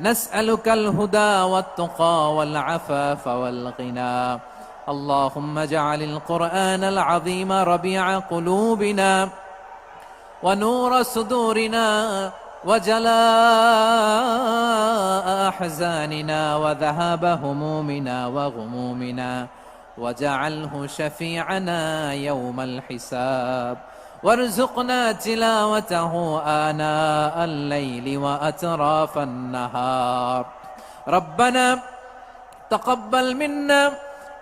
نسألك الهدى والتقى والعفاف والغنى. اللهم اجعل القرآن العظيم ربيع قلوبنا ونور صدورنا وجلاء أحزاننا وذهاب همومنا وغمومنا. وجعله شفيعنا يوم الحساب. وارزقنا تلاوته آناء الليل وأطراف النهار. ربنا تقبل منا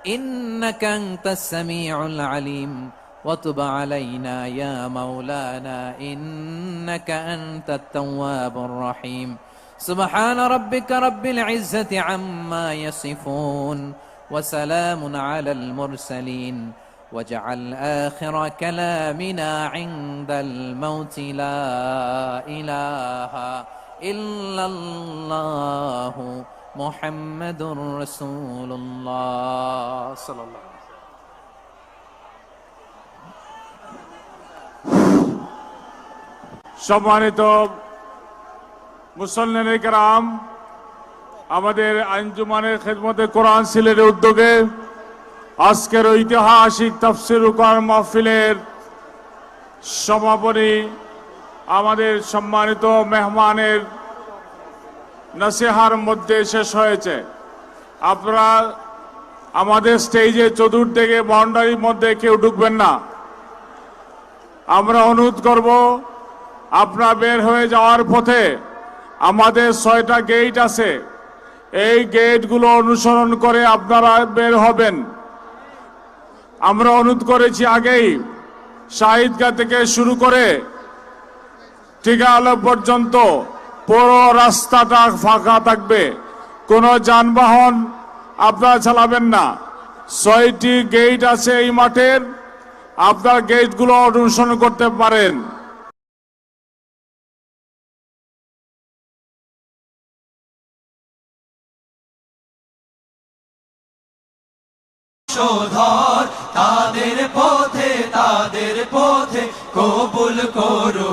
إنك أنت السميع العليم. وتب علينا يا مولانا إنك أنت التواب الرحيم. سبحان ربك رب العزة عما يصفون وسلام على المرسلين. واجعل اخر كلامنا عند الموت لا اله الا الله محمد رسول الله صلى الله عليه وسلم সম্মানিত মুসল্লিন কারাম আমাদের আঞ্জুমানের খেদমতে কোরআন সিলের উদ্যোগে আজকের ঐতিহাসিক তাফসির উকার মাহফিলের সমাপনী আমাদের সম্মানিত মেহমানের নসিহার মধ্যে শেষ হয়েছে। আপনারা আমাদের স্টেজে চতুর্দিকে বাউন্ডারির মধ্যে কেউ ঢুকবেন না। আমরা অনুরোধ করব, আপনারা বের হয়ে যাওয়ার পথে আমাদের ছয়টা গেট আছে। এই গেটগুলো অনুসরণ করে আপনারা বের হবেন। আমরা অনুরোধ করেছি আগেই শাহিদগা থেকে শুরু করে টিকা আলো পর্যন্ত পুরো রাস্তাটা ফাঁকা থাকবে। কোনো যানবাহন আপনারা চালাবেন না। ছয়টি গেট আছে এই মাঠের। আপনার গেটগুলো অনুসরণ করতে পারেন। তাদের তাদের পথে কবুল করুন